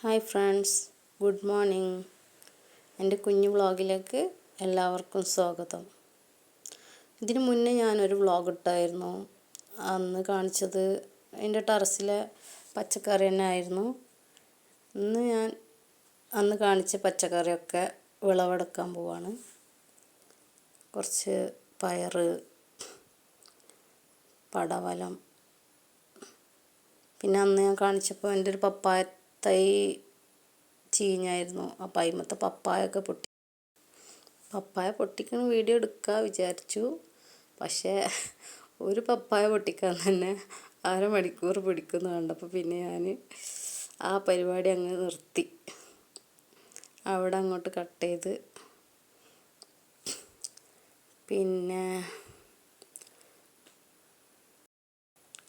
Hi friends good morning. എന്റെ കുഞ്ഞു വ്ളോഗിലേക്ക് എല്ലാവർക്കും സ്വാഗതം. ഇതിനു മുന്നേ ഞാനൊരു വ്ളോഗ് ഇട്ടായിരുന്നു. അന്ന് കാണിച്ചത് എന്റെ ടെറസിലെ പച്ചക്കറി തന്നെ ആയിരുന്നു. ഇന്ന് ഞാൻ അന്ന് കാണിച്ച പച്ചക്കറിയൊക്കെ വിളവെടുക്കാൻ പോവാണ്. കുറച്ച് പയറ് പടവലം. പിന്നെ അന്ന് ഞാൻ കാണിച്ചപ്പോൾ എന്റെ ഒരു പപ്പായ തൈ ചീഞ്ഞായിരുന്നു. അപ്പം അതിമത്തെ പപ്പായൊക്കെ പൊട്ടി. പപ്പായ പൊട്ടിക്കണ വീഡിയോ എടുക്കുക വിചാരിച്ചു. പക്ഷേ ഒരു പപ്പായ പൊട്ടിക്കാൻ തന്നെ അരമണിക്കൂർ പിടിക്കുന്നു കണ്ടപ്പോൾ പിന്നെ ഞാൻ ആ പരിപാടി അങ്ങ് നിർത്തി. അവിടെ അങ്ങോട്ട് കട്ട് ചെയ്ത്. പിന്നെ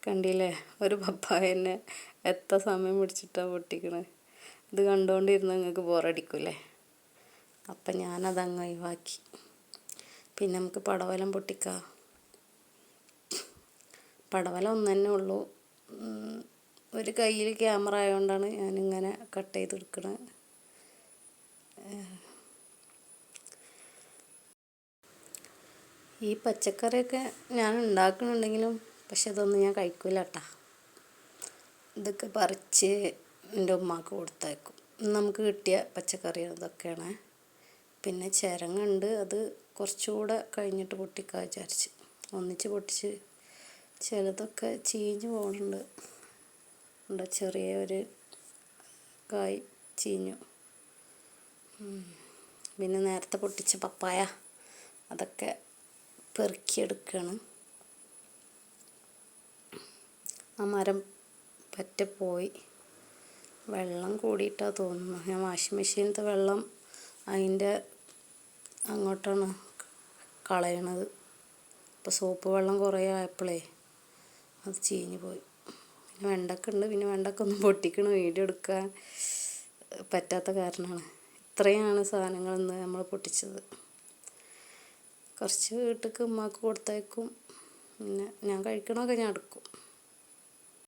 കണ്ടില്ലേ? ഒരു പപ്പായ തന്നെ എത്ര സമയം പിടിച്ചിട്ടാണ് പൊട്ടിക്കണത് ഇത് കണ്ടുകൊണ്ടിരുന്ന നിങ്ങൾക്ക് ബോറടിക്കൂലേ? അപ്പം ഞാനതങ്ങ് ഒഴിവാക്കി. പിന്നെ നമുക്ക് പടവലം പൊട്ടിക്കാം. പടവലം ഒന്ന് തന്നെ ഉള്ളൂ ഒരു കയ്യിൽ ക്യാമറ ആയതുകൊണ്ടാണ് ഞാനിങ്ങനെ കട്ട് ചെയ്തെടുക്കണത് ഈ പച്ചക്കറിയൊക്കെ ഞാൻ ഉണ്ടാക്കുന്നുണ്ടെങ്കിലും പക്ഷെ അതൊന്നും ഞാൻ കഴിക്കൂല ഇതൊക്കെ പറിച്ച് എന്റെ ഉമ്മാക്ക് കൊടുത്തയക്കും. നമുക്ക് കിട്ടിയ പച്ചക്കറി ഇതൊക്കെയാണ് പിന്നെ ചിരങ്ങുണ്ട്. അത് കുറച്ചുകൂടെ കഴിഞ്ഞിട്ട് പൊട്ടിക്കാൻ വിചാരിച്ച്. ഒന്നിച്ച് പൊട്ടിച്ച് ചിലതൊക്കെ ചീഞ്ഞ് പോകുന്നുണ്ട് ഉണ്ട് ചെറിയ ഒരു കായ് ചീഞ്ഞു. പിന്നെ നേരത്തെ പൊട്ടിച്ച പപ്പായ അതൊക്കെ പെറുക്കിയെടുക്കുകയാണ് ആ മരം പറ്റ പോയി. വെള്ളം കൂടിയിട്ടാണ് തോന്നുന്നു. ഞാൻ വാഷിംഗ് മെഷീനത്തെ വെള്ളം അതിന്റെ അങ്ങോട്ടാണ് കളയണത്. ഇപ്പോൾ സോപ്പ് വെള്ളം കുറേ ആയപ്പോഴേ അത് ചീഞ്ഞു പോയി. പിന്നെ വെണ്ടക്ക ഉണ്ട് പിന്നെ വെണ്ടക്ക ഒന്നും പൊട്ടിക്കണ. വീഡിയോ എടുക്കാൻ പറ്റാത്ത കാരണമാണ് ഇത്രയാണ് സാധനങ്ങൾ ഇന്ന് നമ്മൾ പൊട്ടിച്ചത്. കുറച്ച് വീട്ടിലേക്ക് ഉമ്മാക്ക് കൊടുത്തേക്കും പിന്നെ ഞാൻ കഴിക്കണമൊക്കെ ഞാൻ എടുക്കും.